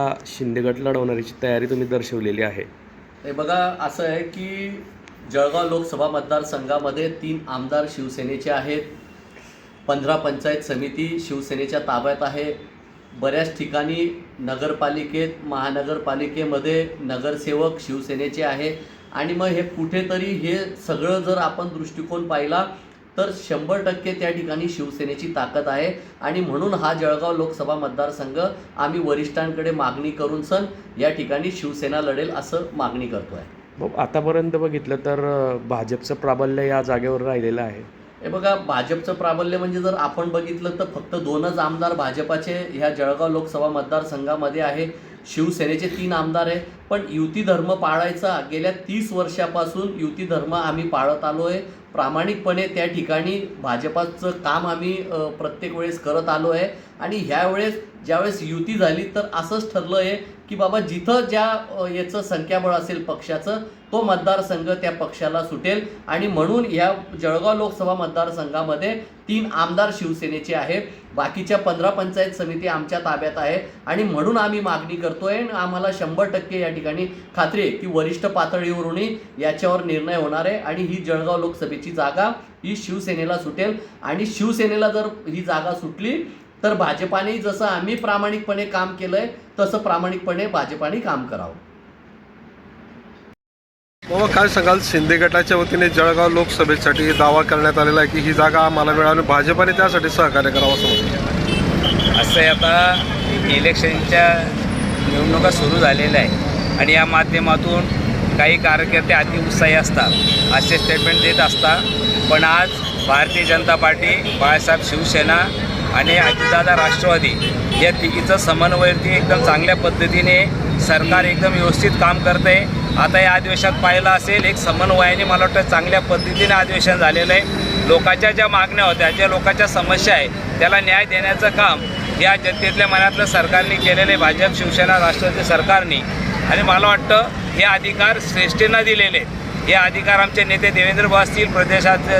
हा शिंदेगड लढवण्याची तयारी तुम्ही दर्शवलेली आहे. हे बघा असं आहे की जळगाव लोकसभा मतदारसंघामध्ये तीन आमदार शिवसेनेचे आहेत. पंधरा पंचायत समिती शिवसेनेच्या ताब्यात आहे. बऱ्याच ठिकाणी नगरपालिकेत महानगरपालिकेमध्ये नगरसेवक शिवसेनेचे आहे. आणि मग हे कुठेतरी हे सगळं जर आपण दृष्टिकोन पाहिला तर शंभर टक्के त्या ठिकाणी शिवसेनेची ताकद आहे. आणि म्हणून हा जळगाव लोकसभा मतदारसंघ आम्ही वरिष्ठांकडे मागणी करून सन या ठिकाणी शिवसेना लढेल असं मागणी करतो आहे आतापर्यंत बघितलं तर भाजपचं प्राबल्य या जागेवर राहिलेलं आहे. हे बघा भाजपचं प्राबल्य म्हणजे जर आपण बघितलं तर फक्त दोनच आमदार भाजपाचे ह्या जळगाव लोकसभा मतदारसंघामध्ये आहे. शिवसेनेचे तीन आमदार आहे पण युती धर्म पाळायचा गेल्या तीस वर्षापासून युती धर्म आम्ही पाळत आलो आहे प्रामाणिकपणे त्या ठिकाणी भाजपाचं काम आम्ही प्रत्येक वेळेस करत आलो आहे आणि ह्यावेळेस ज्यावेळेस युती झाली तर असंच ठरलं आहे की बाबा जिथं ज्या याचं संख्याबळ असेल पक्षाचं तो मतदारसंघ त्या पक्षाला सुटेल. आणि म्हणून या जळगाव लोकसभा मतदारसंघामध्ये तीन आमदार शिवसेनेचे आहे बाकीच्या पंधरा पंचायत समिती आमच्या ताब्यात आहे आणि म्हणून आम्ही मागणी करतोय आणि आम्हाला शंभर टक्के या ठिकाणी खात्री आहे की वरिष्ठ पातळीवरूनही याच्यावर निर्णय होणार आहे. आणि ही जळगाव लोकसभेची जागा ही शिवसेनेला सुटेल. आणि शिवसेनेला जर ही जागा सुटली तर भाजपाने जसं आम्ही प्रामाणिकपणे काम केलंय तसं प्रामाणिकपणे भाजपाने काम करावं. बाबा काय सांगाल? शिंदे गटाच्या वतीने जळगाव लोकसभेसाठी दावा करण्यात आलेला आहे की ही जागा आम्हाला मिळावी भाजपाने त्यासाठी सहकार्य करावं असं असं आहे आता इलेक्शनच्या निवडणुका सुरू झालेल्या आहे आणि या माध्यमातून काही कार्यकर्ते अतिउत्साही असतात असे स्टेटमेंट देत असतात. पण आज भारतीय जनता पार्टी बाळासाहेब शिवसेना आणि अजितदादा राष्ट्रवादी या तिघीचं समन्वयती एकदम चांगल्या पद्धतीने सरकार एकदम व्यवस्थित काम करते आता या अधिवेशनात पाहिलं असेल एक समन्वयाने मला वाटतं चांगल्या पद्धतीने अधिवेशन झालेलं आहे. लोकांच्या ज्या मागण्या होत्या ज्या लोकांच्या समस्या आहे त्याला न्याय देण्याचं काम या जनतेतल्या मनातलं सरकारने केलेलं आहे. भाजप शिवसेना राष्ट्रवादी सरकारने. आणि मला वाटतं हे अधिकार श्रेष्ठींना दिलेले आहेत. हे अधिकार आमचे नेते देवेंद्र भाऊ असतील प्रदेशाचे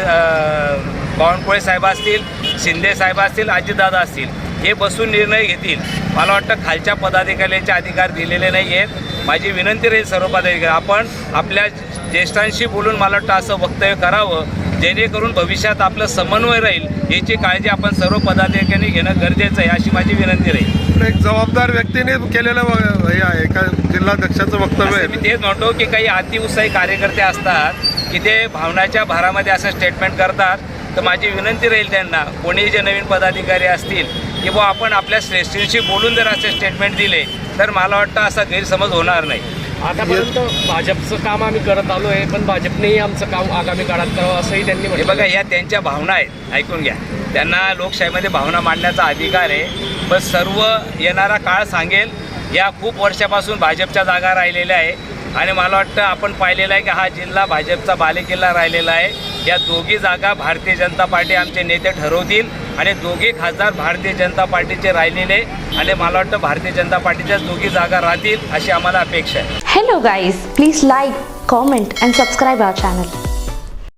बावनकुळे साहेब असतील शिंदे साहेब असतील अजितदादा असतील हे बसून निर्णय घेतील. मला वाटतं खालच्या पदाधिकाऱ्यांचे अधिकार दिलेले नाही आहेत माझी विनंती राहील सर्व पदाधिकारी आपण आपल्या ज्येष्ठांशी बोलून मला वाटतं असं वक्तव्य करावं. जेणेकरून भविष्यात आपलं समन्वय राहील याची काळजी आपण सर्व पदाधिकाऱ्यांनी घेणं गरजेचं आहे अशी माझी विनंती राहील. एक जबाबदार व्यक्तीने केलेलं हे आहे का जिल्हाध्यक्षाचं वक्तव्य असं मी आहे तेच म्हणतो की काही अतिउत्साही कार्यकर्ते असतात की ते भावनाच्या भारामध्ये असं स्टेटमेंट करतात. तर माझी विनंती राहील त्यांना कोणी जे नवीन पदाधिकारी असतील की बुवा आपण आपल्या श्रेष्ठींशी बोलून जर असे स्टेटमेंट दिले तर मला वाटतं असा गैरसमज होणार नाही. आतापर्यंत भाजपचं काम आम्ही करत आलो आहे पण भाजपनेही आमचं काम आगामी काळात करावं असंही त्यांनी हे म्हटलं बघा या त्यांच्या भावना आहेत ऐकून घ्या. त्यांना लोकशाहीमध्ये भावना मांडण्याचा अधिकार आहे पण सर्व येणारा काळ सांगेल या खूप वर्षापासून भाजपच्या जागा राहिलेल्या आहे. आणि मला वाटतं आपण पाहिलेलं आहे की हा जिल्हा भाजपचा बालेकिल्ला राहिलेला आहे. या दोघी जागा भारतीय जनता पार्टी आमचे नेते ठरवतील आणि दोघी खासदार भारतीय जनता पार्टीचे राहिलेले आणि मला वाटतं भारतीय जनता पार्टीच्याच दोघी जागा राहतील अशी आम्हाला अपेक्षा आहे. Hello guys please like comment and subscribe our channel